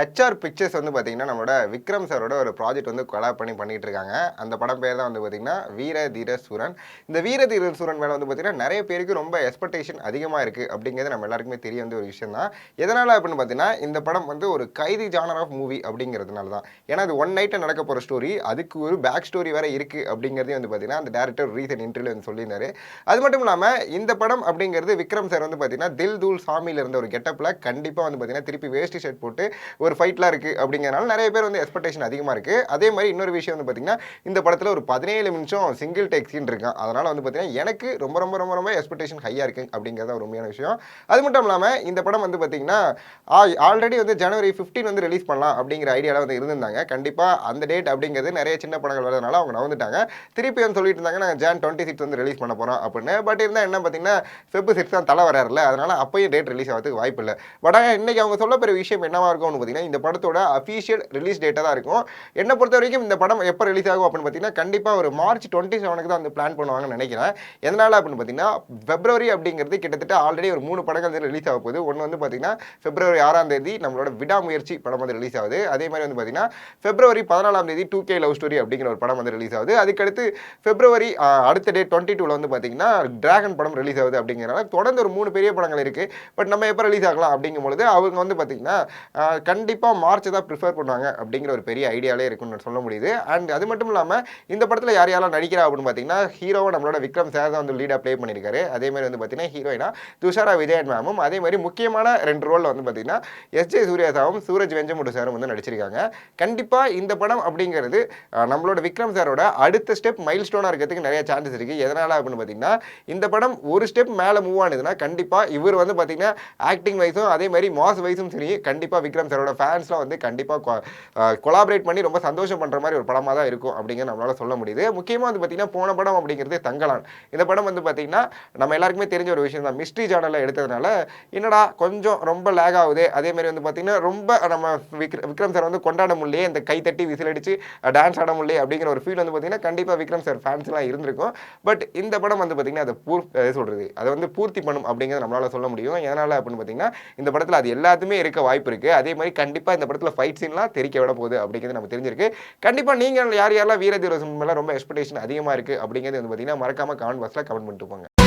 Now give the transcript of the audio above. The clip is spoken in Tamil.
ஹெச்ஆர் பிக்சர்ஸ் வந்து பார்த்தீங்கன்னா நம்மளோட விக்ரம் சாரோட ஒரு ப்ராஜெக்ட் வந்து கொலாப் பண்ணி பண்ணிட்டு இருக்காங்க. அந்த படம் பேர் தான் வந்து பார்த்தீங்கன்னா வீர தீர சூரன் இந்த வீர தீர சூரன் மேலே வந்து பார்த்தீங்கன்னா நிறைய பேருக்கு ரொம்ப எக்ஸ்பெக்டேஷன் அதிகமாக இருக்குது அப்படிங்கிறது நம்ம எல்லாருக்குமே தெரிய வந்து ஒரு விஷயம் தான். எதனால் அப்படின்னு பார்த்தீங்கன்னா இந்த படம் வந்து ஒரு கைதி ஜானர் ஆஃப் மூவி அப்படிங்கிறதுனால தான். ஏன்னா அது ஒன் நைட்டில் நடக்க போகிற ஸ்டோரி அதுக்கு ஒரு பேக் ஸ்டோரி வேறு இருக்குது அப்படிங்கிறதே வந்து பார்த்தீங்கன்னா அந்த டேரக்டர் ரீசன் இன்டர்வியூ வந்து சொல்லியிருந்தாரு. அது மட்டும் இல்லாமல் இந்த படம் அப்படிங்கிறது விக்ரம் சார் வந்து பார்த்தீங்கன்னா தில் தூள் சாமியில் இருந்த ஒரு கெட்டப்பில் கண்டிப்பாக வந்து பார்த்தீங்கன்னா திருப்பி வேஸ்ட் ஷர்ட் போட்டு ஒரு ஃபைட்லாம் இருக்குது அப்படிங்கிறனால நிறைய பேர் வந்து எக்ஸ்பெக்டேஷன் அதிகமாக இருக்குது அதே மாதிரி இன்னொரு விஷயம் வந்து பார்த்தீங்கன்னா இந்த படத்தில் ஒரு பதினேழு நிமிஷம் சிங்கிள் டேக் சீன் இருக்கான். அதனால் வந்து பார்த்தீங்கன்னா எனக்கு ரொம்ப ரொம்ப ரொம்ப ரொம்ப எக்ஸ்பெக்டேஷன் ஹையாக இருக்குது அப்படிங்கிறது ஒரு உண்மையான விஷயம். அது மட்டும் இல்லாமல் இந்த படம் வந்து பார்த்தீங்கன்னா ஆல்ரெடி வந்து ஜனவரி 15 வந்து ரிலீஸ் பண்ணலாம் அப்படிங்கிற ஐடியாவில் வந்து இருந்திருந்தாங்க. கண்டிப்பாக அந்த டேட் அப்படிங்கிறது நிறைய சின்ன படங்கள் வரதுனால அவங்க நவந்துட்டாங்க. திருப்பி வந்து சொல்லிட்டு இருந்தாங்க நாங்கள் ஜான் டுவெண்ட்டி சிக்ஸ் வந்து ரிலீஸ் பண்ண போகிறோம் அப்படின்னு. பட் இருந்தால் என்ன பார்த்தீங்கன்னா ஃபெப் சிக்ஸ் தான் தலை வராருல அதனால் அப்பயும் டேட் ரிலீஸ் ஆகிறதுக்கு வாய்ப்பு இல்லை பட் ஆனால் இன்றைக்கி அவங்க சொல்ல பெரிய விஷயம் என்னவாக இருக்கும்னு பார்த்தீங்கன்னா இந்த படத்தோட அஃபீஷியல் ரிலீஸ் டேட்டாக தான் இருக்கும். என்னை பொறுத்த வரைக்கும் இந்த படம் எப்போ ரிலீஸ் ஆகும் அப்படின்னு பார்த்தீங்கன்னா கண்டிப்பாக ஒரு மார்ச் டுவெண்ட்டி செவனுக்கு தான் வந்து பிளான் பண்ணுவாங்கன்னு நினைக்கிறேன். எதனால் அப்படின்னு பார்த்தீங்கன்னா பிப்ரவரி அப்படிங்கிறது கிட்டத்தட்ட ஆல்ரெடி ஒரு மூணு படங்கள் வந்து ரிலீஸ் ஆக போகுது. ஒன்று வந்து பார்த்தீங்கன்னா பிப்ரவரி ஆறாம் தேதி நம்மளோட விடாமுயற்சி படம் வந்து ரிலீஸ் ஆகுது. அதே மாதிரி வந்து பார்த்தீங்கன்னா பிப்ரவரி பதினாலாம் தேதி டூ கே லவ் ஸ்டோரி அப்படிங்கிற ஒரு படம் வந்து ரிலீஸ் ஆகுது. அதுக்கடுத்து பிப்ரவரி அடுத்த டே டுவெண்ட்டி டூவில் வந்து பார்த்தீங்கன்னா டிராகன் படம் ரிலீஸ் ஆகுது அப்படிங்கிறனால தொடர்ந்து ஒரு மூணு பெரிய படங்கள் இருக்குது பட் நம்ம எப்போ ரிலீஸ் ஆகலாம் அப்படிங்கும் பொழுது அவங்க வந்து பார்த்தீங்கன்னா கண்டிப்பாக மார்ச் தான் ப்ரிஃபர் பண்ணுவாங்க அப்படிங்கிற ஒரு பெரிய ஐடியாலே இருக்குன்னு சொல்ல முடியுது. அண்ட் அது மட்டும் இல்லாமல் இந்த படத்தில் யார் யாரெல்லாம் நடிக்கிறா அப்படின்னு பார்த்தீங்கன்னா ஹீரோவை நம்மளோட விக்ரம் சார் தான் வந்து லீடாக ப்ளே பண்ணியிருக்காரு அதே மாதிரி வந்து பார்த்தீங்கன்னா ஹீரோயினா துஷாரா விஜயன் மேமும் அதே மாதிரி முக்கியமான ரெண்டு ரோலில் வந்து பார்த்தீங்கன்னா எஸ் ஜே சூர்யா சூரஜ் வெஞ்சமுடு சாரும் வந்து நடிச்சிருக்காங்க. கண்டிப்பாக இந்த படம் அப்படிங்கிறது நம்மளோட விக்ரம் சாரோட அடுத்த ஸ்டெப் மைல் ஸ்டோனாக இருக்கிறதுக்கு நிறைய சான்சஸ் இருக்குது எதனால் அப்படின்னு பார்த்தீங்கன்னா இந்த படம் ஒரு ஸ்டெப் மேலே மூவ் ஆனதுன்னா கண்டிப்பாக இவர் வந்து பார்த்தீங்கன்னா ஆக்டிங் வைஸும் அதே மாதிரி மாஸ் வைஸும் சரி கண்டிப்பாக விக்ரம் சாரோட ஃபேன்ஸ்லாம் வந்து கண்டிப்பாக கொலாபரேட் பண்ணி ரொம்ப சந்தோஷம் பண்ணுற மாதிரி ஒரு படமாக தான் இருக்கும் அப்படிங்கிற நம்மளால சொல்ல முடியுது. முக்கியமாக வந்து பார்த்திங்கன்னா போன படம் அப்படிங்கிறது தங்கலான். இந்த படம் வந்து பார்த்திங்கன்னா நம்ம எல்லாருக்குமே தெரிஞ்ச ஒரு விஷயம் தான் மிஸ்ட்ரி ஜானலில் எடுத்ததுனால என்னடா கொஞ்சம் ரொம்ப லேக் ஆகுது? அதேமாரி வந்து பார்த்திங்கன்னா ரொம்ப நம்ம விக்ர- விக்ரம் சார் வந்து கொண்டாட முடியலையே? இந்த கை தட்டி டான்ஸ் ஆட முடியலையே? அப்படிங்கிற ஒரு ஃபீல் வந்து பார்த்தீங்கன்னா கண்டிப்பாக விக்ரம் சார் ஃபேன்ஸ்லாம் இருந்திருக்கும். பட் இந்த படம் வந்து பார்த்தீங்கன்னா அதை பூர் சொல்கிறது அதை வந்து பூர்த்தி பண்ணும் அப்படிங்கிறத நம்மளால் சொல்ல முடியும். எதனால் அப்படின்னு பார்த்தீங்கன்னா இந்த படத்தில் அது எல்லாத்துமே இருக்க வாய்ப்பு இருக்குது அதே மாதிரி கண்டிப்பாக இந்த படத்தில் ஃபைட் சீன்லாம் தெரிக்க விட போகுது அப்படிங்கிறது நம்ம தெரிஞ்சிருக்கு. கண்டிப்பாக நீங்கள் யார் யாரெல்லாம் வீரதீர மேலே ரொம்ப எக்ஸ்பெக்டேஷன் அதிகமாக இருக்குது அப்படிங்கிறது வந்து பார்த்தீங்கன்னா மறக்காம கமெண்ட் பாக்ஸில் கமெண்ட் பண்ணிட்டு போங்க.